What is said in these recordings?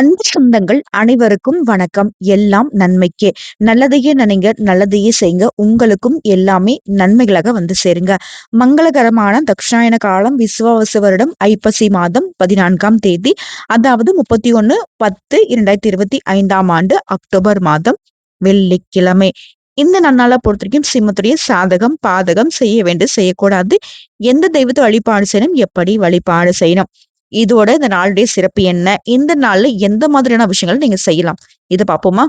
அன்பு சொந்தங்கள் அனைவருக்கும் வணக்கம். எல்லாம் நன்மைக்கே. நல்லதையே நினைங்க நல்லதையே செய்யுங்க. உங்களுக்கும் எல்லாமே நன்மைகளாக வந்து சேருங்க. மங்களகரமான தக்ஷாயன காலம் விஸ்வாவச வருடம் ஐப்பசி மாதம் பதினான்காம் தேதி அதாவது முப்பத்தி ஒன்னு பத்து இரண்டாயிரத்தி இருபத்தி ஐந்தாம் ஆண்டு அக்டோபர் மாதம் வெள்ளிக்கிழமை. இந்த நன்னாளை பொறுத்த வரைக்கும் சிம்மத்துடைய சாதகம் பாதகம் செய்ய வேண்டும் செய்யக்கூடாது. எந்த தெய்வத்தை வழிபாடு செய்யணும் எப்படி வழிபாடு செய்யணும்? இதோட இந்த நாளுடைய சிறப்பு என்ன? இந்த நாள்ல எந்த மாதிரியான விஷயங்கள் நீங்க செய்யலாம்? இதை பார்ப்போமா?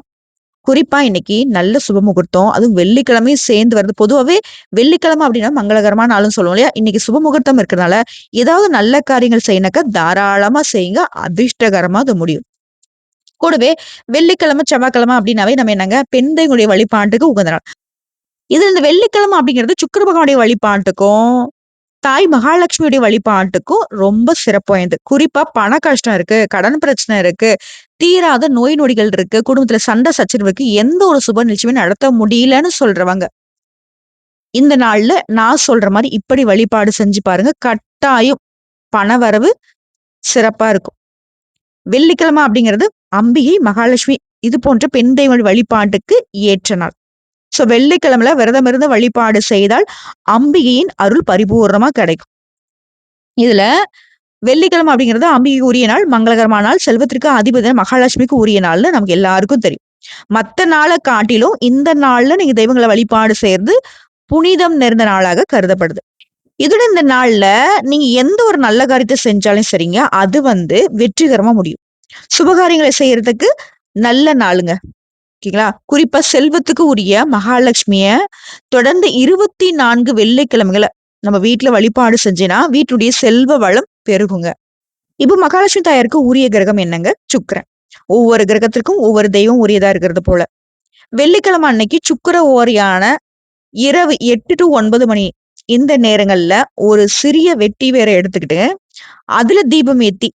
குறிப்பா இன்னைக்கு நல்ல சுப முகூர்த்தம் அதுவும் வெள்ளிக்கிழமையும் சேர்ந்து வருது பொதுவாகவே வெள்ளிக்கிழமை அப்படின்னா மங்களகரமான நாளும் சொல்லுவோம் இல்லையா? இன்னைக்கு சுப முகூர்த்தம் இருக்கிறதுனால ஏதாவது நல்ல காரியங்கள் செய்யணாக்க தாராளமா செய்யுங்க. அதிர்ஷ்டகரமா அது முடியும். கூடவே வெள்ளிக்கிழமை செவ்வாய்க்கிழமை அப்படின்னாவே நம்ம என்னங்க? பெண் தெய்வங்களுடைய வழிபாட்டுக்கு உகந்த நாள் இது இந்த வெள்ளிக்கிழமை அப்படிங்கிறது சுக்கர பகவானுடைய வழிபாட்டுக்கும் தாய் மகாலட்சுமியுடைய வழிபாட்டுக்கும் ரொம்ப சிறப்பு வாய்ந்தது. குறிப்பா பண கஷ்டம் இருக்கு கடன் பிரச்சனை இருக்கு தீராத நோய் நொடிகள் இருக்கு குடும்பத்துல சண்டை சச்சரவுக்கு எந்த ஒரு சுப நிகழ்ச்சியுமே நடத்த முடியலன்னு சொல்றவங்க. இந்த நாள்ல நான் சொல்ற மாதிரி இப்படி வழிபாடு செஞ்சு பாருங்க. கட்டாயம் பண வரவு சிறப்பா இருக்கும். வெள்ளிக்கிழமை அப்படிங்கிறது அம்பிகை மகாலட்சுமி இது போன்ற பெண் தெய்வ வழிபாட்டுக்கு ஏற்ற நாள். சோ வெள்ளிக்கிழமையில விரதம் இருந்து வழிபாடு செய்தால் அம்பிகையின் அருள் பரிபூர்ணமா கிடைக்கும். இதுல வெள்ளிக்கிழமை அப்படிங்கிறது அம்பிகைக்கு உரிய நாள் மங்களகரமான நாள் செல்வத்திற்கு அதிபதி மகாலட்சுமிக்கு உரிய நாள்னு நமக்கு எல்லாருக்கும் தெரியும். மத்த நாளை காட்டிலும் இந்த நாள்ல நீங்க தெய்வங்களை வழிபாடு செய்யறது புனிதம் நிறைந்த நாளாக கருதப்படுது. இதோட இந்த நாள்ல நீங்க எந்த ஒரு நல்ல காரியத்தை செஞ்சாலும் சரிங்க அது வந்து வெற்றிகரமா முடியும். சுபகாரியங்களை செய்யறதுக்கு நல்ல நாளுங்க. ஓகேங்களா குறிப்பா செல்வத்துக்கு உரிய மகாலட்சுமிய தொடர்ந்து இருபத்தி நான்கு வெள்ளிக்கிழமைகளை நம்ம வீட்டுல வழிபாடு செஞ்சேன்னா வீட்டுடைய செல்வ வளம் பெருகுங்க. இப்போ மகாலட்சுமி தாயாருக்கு உரிய கிரகம் என்னங்க? சுக்கரன். ஒவ்வொரு கிரகத்திற்கும் ஒவ்வொரு தெய்வம் உரியதா இருக்கிறது போல. வெள்ளிக்கிழமை அன்னைக்கு சுக்கர ஓரியான இரவு எட்டு டு ஒன்பது மணி இந்த நேரங்கள்ல ஒரு சிறிய வெட்டி வேற எடுத்துக்கிட்டு அதுல தீபம் ஏத்தி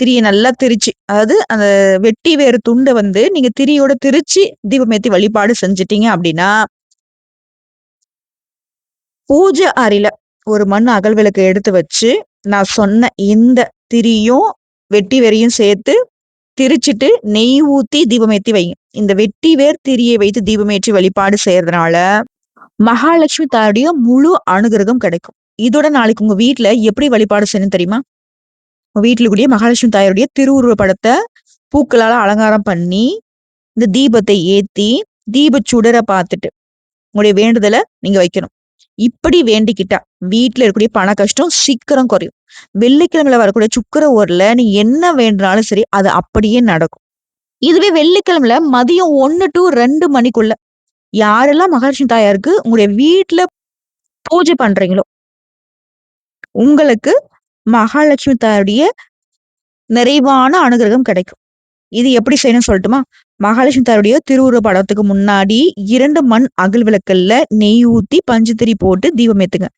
திரியை நல்லா திரிச்சு அதாவது அந்த வெட்டி வேறு துண்டை வந்து நீங்க திரியோட திரிச்சு தீபமேத்தி வழிபாடு செஞ்சிட்டீங்க அப்படின்னா பூஜை அறையில ஒரு மண் அகல் விளக்கு எடுத்து வச்சு நான் சொன்ன இந்த திரியும் வெட்டி வேரையும் சேர்த்து திரிச்சிட்டு நெய் ஊத்தி தீபமேத்தி வைங்க இந்த வெட்டி வேர் திரியை வைத்து தீபமேற்றி வழிபாடு செய்யறதுனால மகாலட்சுமி தாருடைய முழு அனுகிரகம் கிடைக்கும். இதோட நாளைக்கு உங்க வீட்டுல எப்படி வழிபாடு செய்யணும் தெரியுமா? வீட்டுல கூடிய மகாலட்சுமி தாயாருடைய திருவுருவ படத்தை பூக்களால அலங்காரம் பண்ணி இந்த தீபத்தை ஏத்தி தீப சுடரை பார்த்துட்டு உங்களுடைய வேண்டுதலை நீங்க வைக்கணும். இப்படி வேண்டிக்கிட்டா வீட்டுல இருக்கக்கூடிய பண கஷ்டம் சீக்கிரம் குறையும். வெள்ளிக்கிழமையில வரக்கூடிய சுக்கர ஊர்ல நீ என்ன வேண்டுனாலும் சரி அது அப்படியே நடக்கும். இதுவே வெள்ளிக்கிழமையில மதியம் ஒன்னு டு ரெண்டு மணிக்குள்ள யாரெல்லாம் மகாலட்சுமி தாயாருக்கு உங்களுடைய வீட்டுல பூஜை பண்றீங்களோ உங்களுக்கு மகாலட்சுமி தாயுடைய நிறைவான அனுகிரகம் கிடைக்கும். இது எப்படி செய்யணும் சொல்லட்டுமா? மகாலட்சுமி தாருடைய திருவுருவ படத்துக்கு முன்னாடி இரண்டு மண் அகல் விளக்கல்ல நெய் ஊத்தி பஞ்சுத்திரி போட்டு தீபம் ஏத்துங்க.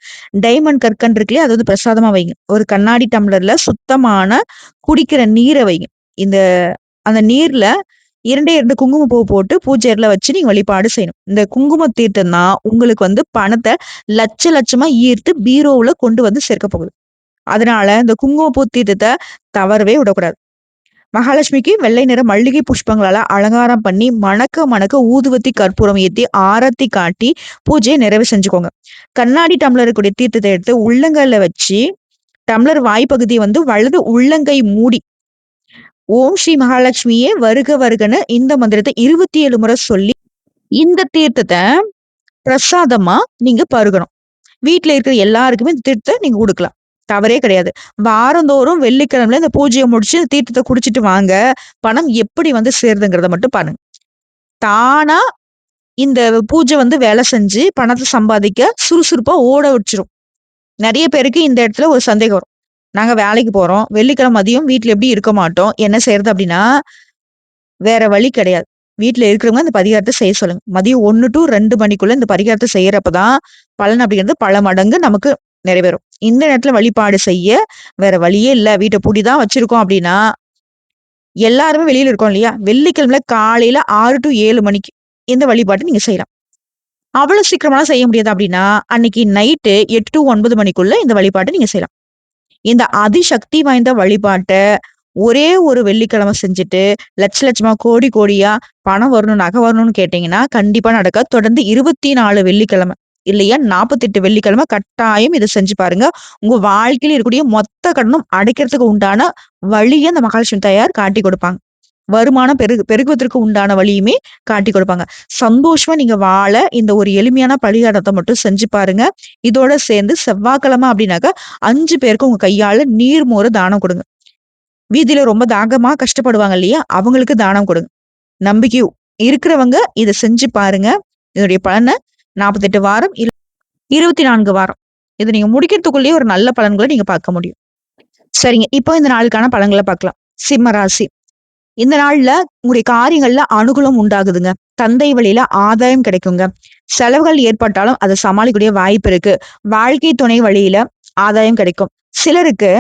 டைமண்ட் கற்கன் இருக்குல்லையே அது வந்து பிரசாதமா வைங்க. ஒரு கண்ணாடி டம்ளர்ல சுத்தமான குடிக்கிற நீரை வைங்க. இந்த அந்த நீர்ல இரண்டே இரண்டு குங்கும பூ போட்டு பூஜையில வச்சு நீங்க வழிபாடு செய்யணும். இந்த குங்கும தீர்த்தம் தான் உங்களுக்கு வந்து பணத்தை லட்ச லட்சமா ஈர்த்து பீரோவுல கொண்டு வந்து சேர்க்க போகுது. அதனால இந்த குங்குமப்பூ தீர்த்தத்தை தவறவே விடக்கூடாது. மகாலட்சுமிக்கு வெள்ளை நிற மல்லிகை புஷ்பங்களால அலங்காரம் பண்ணி மணக்க மணக்க ஊதுவத்தி கற்பூரம் ஏத்தி ஆரத்தி காட்டி பூஜையை நிறைவு செஞ்சுக்கோங்க. கண்ணாடி டம்ளருக்குடைய தீர்த்தத்தை எடுத்து உள்ளங்கல்ல வச்சு டம்ளர் வாய்ப்பகுதி வந்து வலது உள்ளங்கை மூடி ஓம் ஸ்ரீ மகாலட்சுமியே வருக வருகன்னு இந்த மந்திரத்தை இருபத்தி ஏழு முறை சொல்லி இந்த தீர்த்தத்தை பிரசாதமா நீங்க பருகணும். வீட்டுல இருக்கிற எல்லாருக்குமே இந்த தீர்த்தத்தை நீங்க கொடுக்கலாம். தவறே கிடையாது. வாரந்தோறும் வெள்ளிக்கிழமையில இந்த பூஜையை முடிச்சு தீர்த்தத்தை குடிச்சிட்டு வாங்க. பணம் எப்படி வந்து சேருதுங்கிறத மட்டும் பாருங்க. தானா இந்த பூஜை வந்து வேலை செஞ்சு பணத்தை சம்பாதிக்க சுறுசுறுப்பா ஓட வச்சிரும். நிறைய பேருக்கு இந்த இடத்துல ஒரு சந்தேகம் வரும். நாங்க வேலைக்கு போறோம். வெள்ளிக்கிழமை மதியம் வீட்டுல எப்படி இருக்க மாட்டோம்? என்ன செய்யறது அப்படின்னா வேற வழி கிடையாது. வீட்டுல இருக்கிறவங்க இந்த பரிகாரத்தை செய்ய சொல்லுங்க. மதியம் ஒன்னு டு ரெண்டு மணிக்குள்ள இந்த பரிகாரத்தை செய்யறப்பதான் பலன் அப்படிங்கிறது பல மடங்கு நமக்கு நிறைவேறும். இந்த நேரத்துல வழிபாடு செய்ய வேற வழியே இல்லை. வீட்டை பூட்டிதான் வச்சிருக்கோம் அப்படின்னா எல்லாருமே வெளியில இருக்கோம் இல்லையா? வெள்ளிக்கிழமையில காலையில ஆறு டு ஏழு மணிக்கு இந்த வழிபாட்டை நீங்க செய்யலாம். அவ்வளவு சீக்கிரமெல்லாம் செய்ய முடியாது அப்படின்னா அன்னைக்கு நைட்டு எட்டு டு ஒன்பது மணிக்குள்ள இந்த வழிபாட்டை நீங்க செய்யலாம். இந்த அதிசக்தி வாய்ந்த வழிபாட்டை ஒரே ஒரு வெள்ளிக்கிழமை செஞ்சுட்டு லட்ச லட்சமா கோடி கோடியா பணம் வரணும் நகை வரணும்னு கேட்டீங்கன்னா கண்டிப்பா நடக்க தொடர்ந்து இருபத்தி நாலு வெள்ளிக்கிழமை. இல்லையா? நாற்பத்தெட்டு வெள்ளிக்கிழமை கட்டாயம் இதை செஞ்சு பாருங்க. உங்க வாழ்க்கையில இருக்கக்கூடிய மொத்த கடனும் அடைக்கிறதுக்கு உண்டான வழியை அந்த மகாலட்சுமி தயார் காட்டி கொடுப்பாங்க. வருமானம் பெருகு பெருகுவதற்கு உண்டான வழியுமே காட்டி கொடுப்பாங்க. சந்தோஷமா நீங்க வாழ இந்த ஒரு எளிமையான பலிகாரத்தை மட்டும் செஞ்சு பாருங்க. இதோட சேர்ந்து செவ்வாய்க்கிழமை அப்படின்னாக்கா அஞ்சு பேருக்கு உங்க கையால நீர் மோறு தானம் கொடுங்க. வீதியில ரொம்ப தாகமா கஷ்டப்படுவாங்க இல்லையா? அவங்களுக்கு தானம் கொடுங்க. நம்பிக்கை இருக்கிறவங்க இதை செஞ்சு பாருங்க. இதனுடைய பலனை நாற்பத்தெட்டு வாரம் இருபத்தி நான்கு வாரம். இதை நீங்க முடிக்கிறதுக்குள்ளேயே ஒரு நல்ல பலன்களை நீங்க பார்க்க முடியும். சரிங்க. இப்போ இந்த நாளுக்கான பலன்களை பார்க்கலாம். சிம்ம ராசி. இந்த நாள்ல உங்களுடைய காரியங்கள்ல அனுகூலம் உண்டாகுதுங்க. தந்தை வழியில ஆதாயம் கிடைக்குங்க. செலவுகள் ஏற்பட்டாலும் அதை சமாளிக்கக்கூடிய வாய்ப்பு இருக்கு. வாழ்க்கை துணை வழியில ஆதாயம் கிடைக்கும். சிலருக்கு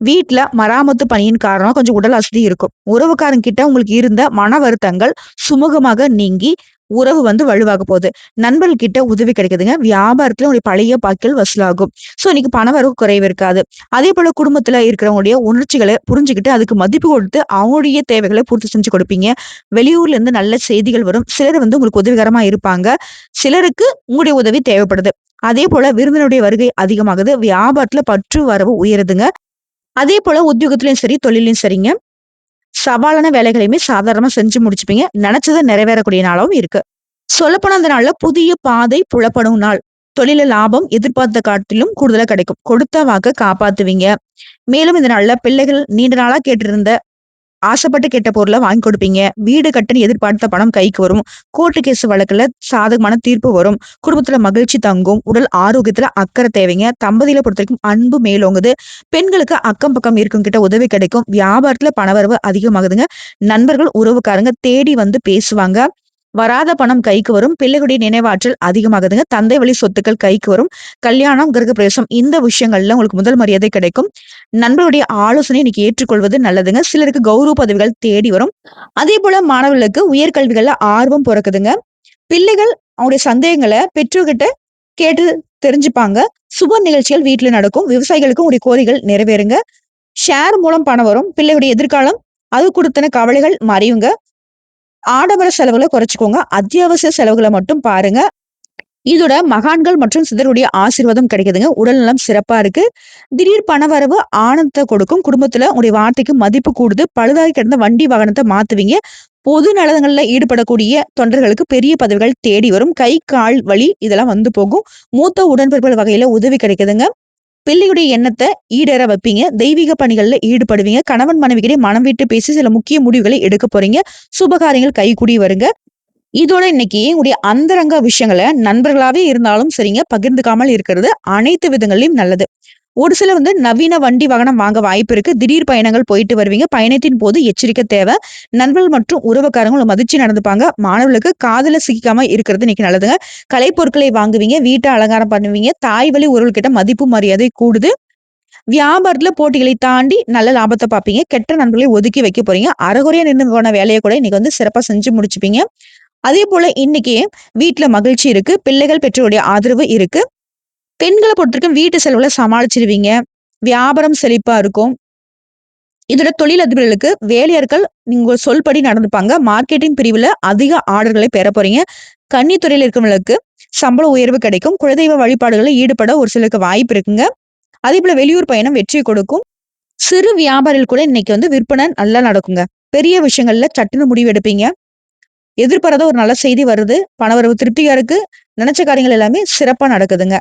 வீட்டுல மராமத்து பணியின் காரணம் கொஞ்சம் உடல் அசதி இருக்கும். உறவுக்காரங்க கிட்ட உங்களுக்கு இருந்த மன வருத்தங்கள் சுமூகமாக நீங்கி உறவு வந்து வலுவாக போகுது. நண்பர்கிட்ட உதவி கிடைக்குதுங்க. வியாபாரத்துல உங்களுடைய பழைய பாக்கிகள் வசூலாகும். சோ இன்னைக்கு பண வரவு குறைவு இருக்காது. அதே போல குடும்பத்துல இருக்கிறவங்களுடைய உணர்ச்சிகளை புரிஞ்சுக்கிட்டு அதுக்கு மதிப்பு கொடுத்து அவங்களுடைய தேவைகளை பூர்த்தி செஞ்சு கொடுப்பீங்க. வெளியூர்ல இருந்து நல்ல செய்திகள் வரும். சிலர் வந்து உங்களுக்கு உதவிகரமா இருப்பாங்க. சிலருக்கு உங்களுடைய உதவி தேவைப்படுது. அதே போல விருந்தினுடைய வருகை அதிகமாகுது. வியாபாரத்துல பற்று வரவு உயருதுங்க. அதே போல உத்தியோகத்திலயும் சரி தொழிலையும் சரிங்க. சவாலான வேலைகளையுமே சாதாரணமா செஞ்சு முடிச்சுப்பீங்க. நினைச்சதை நிறைவேறக்கூடிய நாளாவும் இருக்கு. சொல்லப்போன அந்த நாள்ல புதிய பாதை புலப்படும் நாள். தொழில லாபம் எதிர்பார்த்த காட்டிலும் கூடுதலா கிடைக்கும். கொடுத்த வாக்க காப்பாத்துவீங்க. மேலும் இந்த நாள்ல பிள்ளைகள் நீண்ட நாளா கேட்டிருந்த ஆசைப்பட்டு கேட்ட பொருளை வாங்கி கொடுப்பீங்க. வீடு கட்டணி எதிர்பார்த்த பணம் கைக்கு வரும். கோர்ட்டு கேஸ் வழக்குல சாதகமான தீர்ப்பு வரும். குடும்பத்துல மகிழ்ச்சி தங்கும். உடல் ஆரோக்கியத்துல அக்கறை தேவைங்க. தம்பதியில பொறுத்த வரைக்கும் அன்பு மேலோங்குது. பெண்களுக்கு அக்கம் பக்கம் இருக்கும் கிட்ட உதவி கிடைக்கும். வியாபாரத்துல பணவரவு அதிகமாகுதுங்க. நண்பர்கள் உறவுக்காரங்க தேடி வந்து பேசுவாங்க. வராத பணம் கைக்கு வரும். பிள்ளைகளுடைய நினைவாற்றல் அதிகமாகுதுங்க. தந்தை வழி சொத்துக்கள் கைக்கு வரும். கல்யாணம் கிரகப்பிரவேசம் இந்த விஷயங்கள்ல உங்களுக்கு முதல் மரியாதை கிடைக்கும். நண்பருடைய ஆலோசனை இன்னைக்கு ஏற்றுக்கொள்வது நல்லதுங்க. சிலருக்கு கௌரவ பதவிகள் தேடி வரும். அதே போல மாணவர்களுக்கு உயர்கல்விகள்ல ஆர்வம் பிறக்குதுங்க. பிள்ளைகள் அவங்களுடைய சந்தேகங்களை பெற்றோர்கிட்ட கேட்டு தெரிஞ்சுப்பாங்க. சுப நிகழ்ச்சிகள் வீட்டுல நடக்கும். விவசாயிகளுக்கும் உடைய கோரிகள் நிறைவேறுங்க. ஷேர் மூலம் பணம் வரும். பிள்ளைகளுடைய எதிர்காலம் அது கொடுத்தன கவலைகள் மறையுங்க. ஆடம்பர செலவுகளை குறைச்சிக்கோங்க. அத்தியாவசிய செலவுகளை மட்டும் பாருங்க. இதோட மகான்கள் மற்றும் சிதருடைய ஆசீர்வாதம் கிடைக்குதுங்க. உடல் நலம் சிறப்பா இருக்கு. திடீர் பணவரவு ஆனந்தத்தை கொடுக்கும். குடும்பத்துல உங்களுடைய வார்த்தைக்கு மதிப்பு கூடுது. பழுதாகி கிடந்த வண்டி வாகனத்தை மாத்துவீங்க. பொது நலன்கள்ல ஈடுபடக்கூடிய தொண்டர்களுக்கு பெரிய பதவிகள் தேடி வரும். கை கால் வலி இதெல்லாம் வந்து போகும். மூத்த உடன்பிறப்புகள் வகையில உதவி கிடைக்குதுங்க. பிள்ளையுடைய எண்ணத்தை ஈடேற வைப்பீங்க. தெய்வீக பணிகள்ல ஈடுபடுவீங்க. கணவன் மனைவிக்கிட்டே மனம் விட்டு பேசி சில முக்கிய முடிவுகளை எடுக்க போறீங்க. சுபகாரியங்கள் கைகூடி வருங்க. இதோட இன்னைக்கு உங்களுடைய அந்தரங்க விஷயங்களை நண்பர்களாவே இருந்தாலும் சரிங்க பகிர்ந்துக்காமல் இருக்கிறது அனைத்து விதங்களிலும் நல்லது. ஒரு சில வந்து நவீன வண்டி வாகனம் வாங்க வாய்ப்பு இருக்கு. திடீர் பயணங்கள் போயிட்டு வருவீங்க. பயணத்தின் போது எச்சரிக்கை தேவை. நண்பர்கள் மற்றும் உறவுக்காரங்களும் மதிச்சு நடந்துப்பாங்க. மாணவர்களுக்கு காதல சிக்காம இருக்கிறது இன்னைக்கு நல்லதுங்க. கலைப்பொருட்களை வாங்குவீங்க. வீட்டை அலங்காரம் பண்ணுவீங்க. தாய் வழி உறவுகிட்ட மதிப்பு மரியாதை கூடுது. வியாபாரத்துல போட்டிகளை தாண்டி நல்ல லாபத்தை பார்ப்பீங்க. கெட்ட நண்பர்களை ஒதுக்கி வைக்க போறீங்க. அறகுறையா நின்று போன வேலையை கூட இன்னைக்கு வந்து சிறப்பா செஞ்சு முடிச்சுப்பீங்க. அதே போல இன்னைக்கு வீட்டுல மகிழ்ச்சி இருக்கு. பிள்ளைகள் பெற்றோருடைய ஆதரவு இருக்கு. பெண்களை பொறுத்தவரைக்கும் வீட்டு செலவுல சமாளிச்சிருவீங்க. வியாபாரம் செழிப்பா இருக்கும். இதோட தொழிலதிபர்களுக்கு வேலையாட்கள் நீங்க சொல்படி நடந்துப்பாங்க. மார்க்கெட்டிங் பிரிவுல அதிக ஆர்டர்களை பெற போறீங்க. கன்னித்துறையில் இருக்கிறவங்களுக்கு சம்பள உயர்வு கிடைக்கும். குலதெய்வ வழிபாடுகளில் ஈடுபட ஒரு சிலருக்கு வாய்ப்பு இருக்குங்க. அதே போல வெளியூர் பயணம் வெற்றி கொடுக்கும். சிறு வியாபாரிகள் கூட இன்னைக்கு வந்து விற்பனை நல்லா நடக்குங்க. பெரிய விஷயங்கள்ல சட்டுன்னு முடிவு எடுப்பீங்க எதிர்பாராத ஒரு நல்ல செய்தி வருது. பணவரவு திருப்தியா இருக்கு. நினைச்ச காரியங்கள் எல்லாமே சிறப்பா நடக்குதுங்க.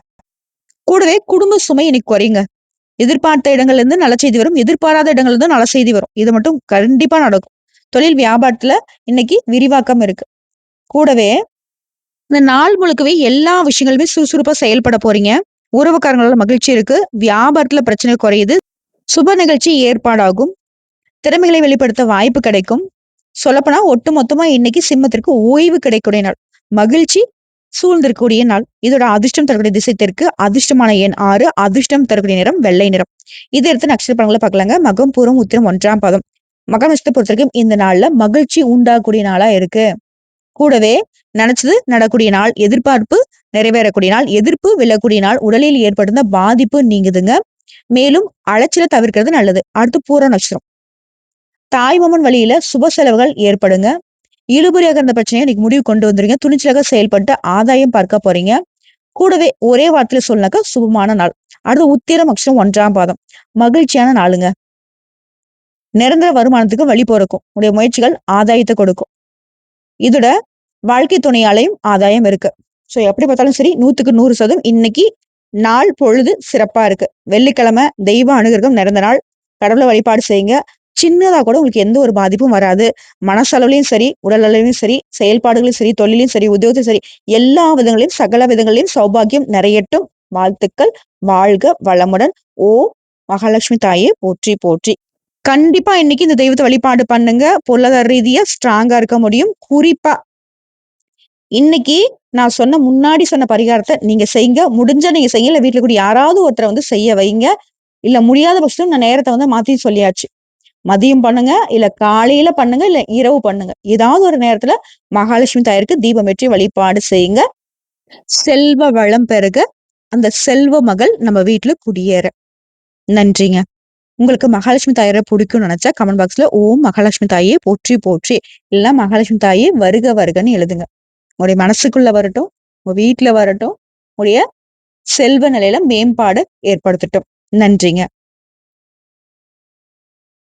கூடவே குடும்ப சுமை இன்னைக்கு குறையுங்க. எதிர்பார்த்த இடங்கள்ல இருந்து நல்ல செய்தி வரும். எதிர்பாராத இடங்கள்ல இருந்து நல்ல செய்தி வரும். இது மட்டும் கண்டிப்பா நடக்கும். தொழில் வியாபாரத்துல இன்னைக்கு விரிவாக்கம் இருக்கு. கூடவே இந்த நாள் முழுக்கவே எல்லா விஷயங்களுமே சுறுசுறுப்பா செயல்பட போறீங்க. உறவுக்காரங்களோட மகிழ்ச்சி இருக்கு. வியாபாரத்துல பிரச்சனை குறையுது. சுப நிகழ்ச்சி ஏற்பாடாகும். திறமைகளை வெளிப்படுத்த வாய்ப்பு கிடைக்கும். சொல்லப்போனா ஒட்டு மொத்தமா இன்னைக்கு சிம்மத்திற்கு ஓய்வு கிடைக்கூடிய நாள். மகிழ்ச்சி சூழ்ந்திருக்கக்கூடிய நாள். இதோட அதிர்ஷ்டம் தரக்கூடிய திசை தெற்கு அதிர்ஷ்டமான எண் ஆறு அதிர்ஷ்டம் தரக்கூடிய நிறம் வெள்ளை நிறம். இதை எடுத்து நட்சத்திர படங்களை பார்க்கலாங்க. மகம் பூரம் உத்திரம் ஒன்றாம் பதம். மகம் நட்சத்திரத்தை பொறுத்த வரைக்கும் இந்த நாள்ல மகிழ்ச்சி உண்டாகக்கூடிய நாளா இருக்கு. கூடவே நினைச்சது நடக்கூடிய நாள் எதிர்பார்ப்பு நிறைவேறக்கூடிய நாள் எதிர்ப்பு விழக்கூடிய நாள் உடலில் ஏற்படுத்த பாதிப்பு நீங்குதுங்க. மேலும் அலைச்சலை தவிர்க்கிறது நல்லது. அடுத்து பூர நட்சத்திரம். தாய்மாமன் வழியில சுப செலவுகள் ஏற்படுங்க. இழுபறியாக இருந்த பிரச்சனையை இன்னைக்கு முடிவு கொண்டு வந்துருங்க துணிச்சலாக செயல்பட்டு ஆதாயம் பார்க்க போறீங்க. கூடவே ஒரே வார்த்தையில சொன்னாக்க சுபமான நாள். அடுத்து உத்திரம் அக்ஷம் ஒன்றாம் பாதம். மகிழ்ச்சியான நாளுங்க. நிரந்தர வருமானத்துக்கு வழி பிறக்கும். உடைய முயற்சிகள் ஆதாயத்தை கொடுக்கும். இதோட வாழ்க்கை துணையாலையும் ஆதாயம் இருக்கு. ஸோ எப்படி பார்த்தாலும் சரி நூத்துக்கு நூறு சதவீதம் இன்னைக்கு நாள் பொழுது சிறப்பா இருக்கு. வெள்ளிக்கிழமை தெய்வ அனுகிரகம் நிறந்த நாள். கடவுளை வழிபாடு செய்யுங்க. சின்னதாக கூட உங்களுக்கு எந்த ஒரு பாதிப்பும் வராது. மனசளவுலையும் சரி உடல் அளவிலும் சரி செயல்பாடுகளையும் சரி தொழிலையும் சரி உத்தியோகத்தையும் சரி எல்லா விதங்களையும் சகல விதங்களையும் சௌபாகியம் நிறையட்டும். வாழ்த்துக்கள். வாழ்க வளமுடன். ஓ மகாலட்சுமி தாயே போற்றி போற்றி. கண்டிப்பா இன்னைக்கு இந்த தெய்வத்தை வழிபாடு பண்ணுங்க. பொருளாதார ரீதியா ஸ்ட்ராங்கா இருக்க முடியும். குறிப்பா இன்னைக்கு நான் சொன்ன முன்னாடி சொன்ன பரிகாரத்தை நீங்க செய்யுங்க. முடிஞ்ச நீங்க செய்யல வீட்டுல கூட யாராவது ஒருத்தரை வந்து செய்ய வைங்க. இல்ல முடியாத பட்சம் நான் நேரத்தை வந்து மாத்தி சொல்லியாச்சு. மதியம் பண்ணுங்க இல்ல காலையில பண்ணுங்க இல்ல இரவு பண்ணுங்க. ஏதாவது ஒரு நேரத்துல மகாலட்சுமி தாயருக்கு தீபம் வெற்றி வழிபாடு செய்யுங்க. செல்வ வளம் பெருக அந்த செல்வ மகள் நம்ம வீட்டுல குடியேற. நன்றிங்க. உங்களுக்கு மகாலட்சுமி தாயரை பிடிக்கும்னு நினைச்சா கமெண்ட் பாக்ஸ்ல ஓம் மகாலட்சுமி தாயே போற்றி போற்றி. இல்லைன்னா மகாலட்சுமி தாயே வருக வருகன்னு எழுதுங்க. உங்களுடைய மனசுக்குள்ள வரட்டும் உங்க வீட்டுல வரட்டும் உங்களுடைய செல்வ நிலையில மேம்பாடு ஏற்படுத்தட்டும். நன்றிங்க.